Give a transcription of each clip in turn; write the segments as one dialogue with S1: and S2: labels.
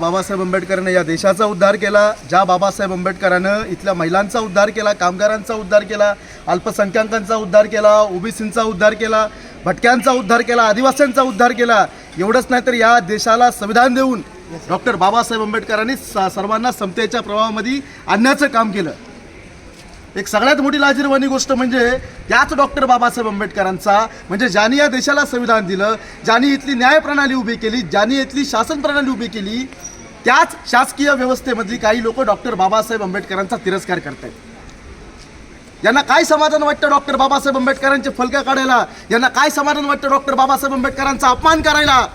S1: बाबासाहेब आंबेडकरांनी या देशाचा उद्धार केला ज्या बाबासाहेब आंबेडकरानं इथल्या महिलांचा उद्धार केला कामगारांचा उद्धार केला अल्पसंख्याकांचा उद्धार केला ओबीसींचा उद्धार केला भटक्यांचा उद्धार केला आदिवासींचा उद्धार केला एवढंच नाही तर या देशाला संविधान देऊन डॉक्टर बाबासाहेब आंबेडकरांनी सर्वांना समतेच्या प्रवाहामध्ये आणण्याचं काम केलं. एक सगळ्यात मोठी लाजीरवाणी गोष्ट म्हणजे त्याच डॉक्टर बाबासाहेब आंबेडकरांचा म्हणजे ज्यांनी या देशाला संविधान दिलं ज्यांनी इथली न्यायप्रणाली उभी केली ज्यांनी इथली शासन प्रणाली उभी केली त्याच शासकीय व्यवस्थेमधली काही लोक डॉक्टर बाबासाहेब आंबेडकरांचा तिरस्कार करतायत. यांना काय समाधान वाटतं डॉक्टर बाबासाहेब आंबेडकरांचे फलका काढायला? यांना काय समाधान वाटतं डॉक्टर बाबासाहेब आंबेडकरांचा अपमान करायला?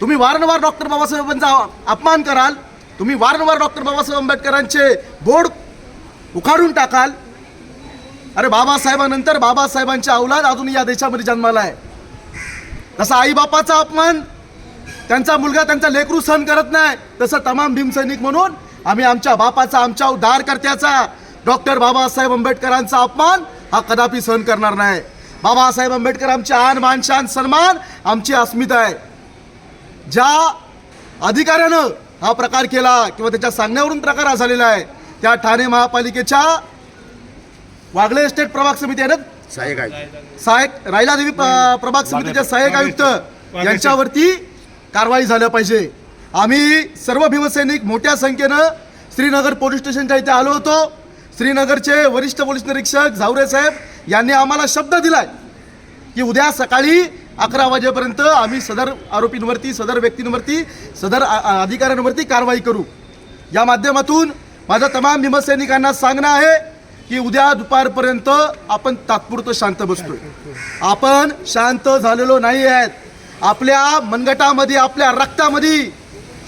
S1: तुम्ही वारंवार डॉक्टर बाबासाहेबांचा अपमान कराल तुम्ही वारंवार डॉक्टर बाबासाहेब आंबेडकरांचे बोर्ड उखाडून टाकाल. अरे बाबासाहेबानंतर बाबासाहेबांच्या अवलाद अजून या देशामध्ये जन्माला आहे. तसा आईबापाचा अपमान त्यांचा मुलगा त्यांचा लेकरू सहन करत नाही. तसं तमाम भीमसैनिक म्हणून आम्ही आमच्या बापाचा आमच्या उद्धारकर्त्याचा डॉक्टर बाबासाहेब आंबेडकरांचा अपमान हा कदापि सहन करणार नाही. बाबासाहेब आंबेडकर आमचे आन मान शान सन्मान आमची अस्मिता आहे. ज्या अधिकाऱ्यानं हा प्रकार केला किंवा त्याच्या सांगण्यावरून प्रकार हा झालेला आहे त्या ठाणे महापालिकेच्या वागळे एस्टेट प्रभाग समिती आहे ना?
S2: सहाय्यक आहे
S1: सहायक रायलादेवी प- प्रभाग समितीचे सहाय्यक आयुक्त यांच्यावरती कारवाई झाल्या पाहिजे. आम्ही सर्व भीमसैनिक मोठ्या संख्येनं श्रीनगर पोलीस स्टेशनच्या इथे आलो होतो. श्रीनगरचे वरिष्ठ पोलीस निरीक्षक झावरे साहेब यांनी आम्हाला शब्द दिलाय की उद्या सकाळी अकरा वाजेपर्यंत आम्ही सदर आरोपींवरती सदर व्यक्तींवरती सदर अधिकाऱ्यांवरती कारवाई करू. या माध्यमातून माझं तमाम भीमसैनिकांना सांगणं आहे की उद्या दुपारपर्यंत आपण तात्पुरतं शांत बसतोय. आपण शांत झालेलो नाही आहेत. आपल्या मनगटामध्ये आपल्या रक्तामध्ये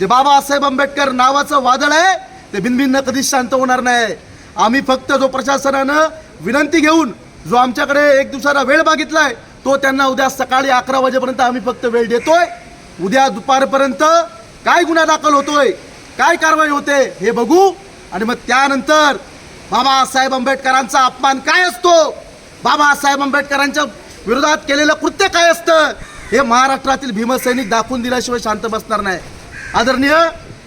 S1: जे बाबासाहेब आंबेडकर नावाचं वादळ आहे ते भिनभिन्न कधीच शांत होणार नाही. आम्ही फक्त जो प्रशासनानं विनंती घेऊन जो आमच्याकडे एक दिवसाला वेळ मागितलाय तो त्यांना उद्या सकाळी अकरा वाजेपर्यंत आम्ही फक्त वेळ देतोय. उद्या दुपारपर्यंत काय गुन्हा दाखल होतोय काय कारवाई होते हे बघू. आणि मग त्यानंतर बाबासाहेब आंबेडकरांचा अपमान काय असतो? बाबासाहेब आंबेडकरांच्या विरोधात केलेलं कृत्य काय असतं? हे महाराष्ट्रातील भीमसैनिक दाखवून दिल्याशिवाय शांत बसणार नाही. आदरणीय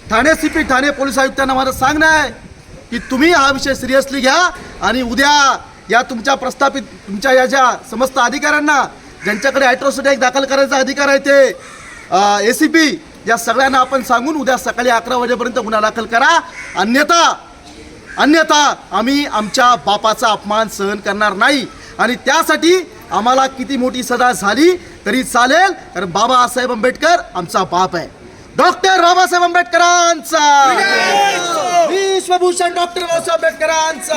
S1: ठाणे सीपी ठाणे पोलीस आयुक्तांना माझं सांगणं आहे की तुम्ही हा विषय सिरियसली घ्या आणि उद्या या तुमच्या प्रस्थापित तुमच्या या ज्या समस्त अधिकाऱ्यांना ज्यांच्याकडे ॲट्रॉसिटी दाखल करायचा अधिकार आहे ते ए सी पी या सगळ्यांना आपण सांगून उद्या सकाळी अकरा वाजेपर्यंत गुन्हा दाखल करा. अन्यथा अन्यथा आम्ही आमच्या बापाचा अपमान सहन करणार नाही. आणि त्यासाठी आम्हाला किती मोठी सजा झाली तरी चालेल कारण बाबासाहेब आंबेडकर आमचा बाप आहे. डॉक्टर बाबासाहेब आंबेडकरांचा. विश्वभूषण डॉक्टर बाबासाहेब आंबेडकरांचा.